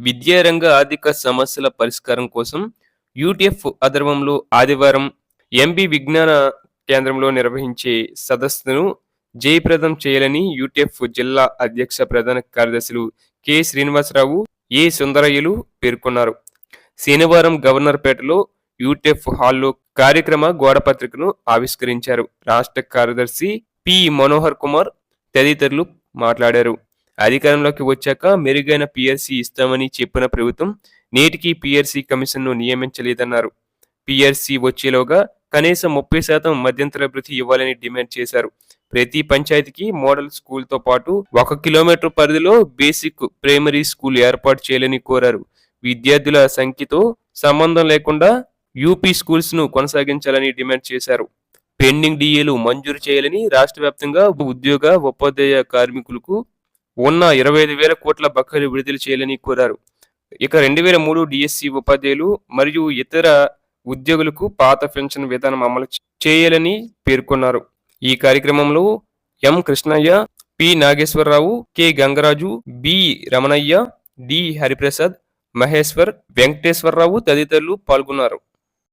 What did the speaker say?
విద్యారంగ ఆర్థిక సమస్యల పరిష్కారం కోసం యూటీఎఫ్ ఆధ్వర్యంలో ఆదివారం ఎంబీ విజ్ఞాన కేంద్రంలో నిర్వహించే సదస్సును జయప్రదం చేయాలని యూటీఎఫ్ జిల్లా అధ్యక్ష ప్రధాన కార్యదర్శులు కె. శ్రీనివాసరావు ఏ. సుందరయ్యలు పేర్కొన్నారు. శనివారం గవర్నర్పేటలో యూటీఎఫ్ హాల్లో కార్యక్రమ గోడపత్రికను ఆవిష్కరించారు. రాష్ట్ర కార్యదర్శి పి. మనోహర్ కుమార్ తదితరులు మాట్లాడారు. అధికారంలోకి వచ్చాక మెరుగైన పిఆర్సీ ఇస్తామని చెప్పిన ప్రభుత్వం నేటికి పిఆర్సీ కమిషన్ను నియమించలేదన్నారు. పిఆర్సీ వచ్చేలోగా కనీసం ముప్పై శాతం మధ్యంతర అభివృద్ధి ఇవ్వాలని డిమాండ్ చేశారు. ప్రతి పంచాయతీకి మోడల్ స్కూల్తో పాటు ఒక కిలోమీటర్ పరిధిలో బేసిక్ ప్రైమరీ స్కూల్ ఏర్పాటు చేయాలని కోరారు. విద్యార్థుల సంఖ్యతో సంబంధం లేకుండా యూపీ స్కూల్స్ను కొనసాగించాలని డిమాండ్ చేశారు. పెండింగ్ డిఏలు మంజూరు చేయాలని రాష్ట్ర వ్యాప్తంగా ఉద్యోగ ఉపాధ్యాయ కార్మికులకు ఉన్న ఇరవై ఐదు వేల కోట్ల బకాయిలు విడుదల చేయాలని కోరారు. ఇక రెండు వేల మూడు డిఎస్సి ఉపాధ్యాయులు మరియు ఇతర ఉద్యోగులకు పాత పెన్షన్ విధానం అమలు చేయాలని పేర్కొన్నారు. ఈ కార్యక్రమంలో M Krishnaiah P Nageswararao K Gangaraju B Ramanaiah D Hariprasad Maheshwar Venkateswararao తదితరులు పాల్గొన్నారు.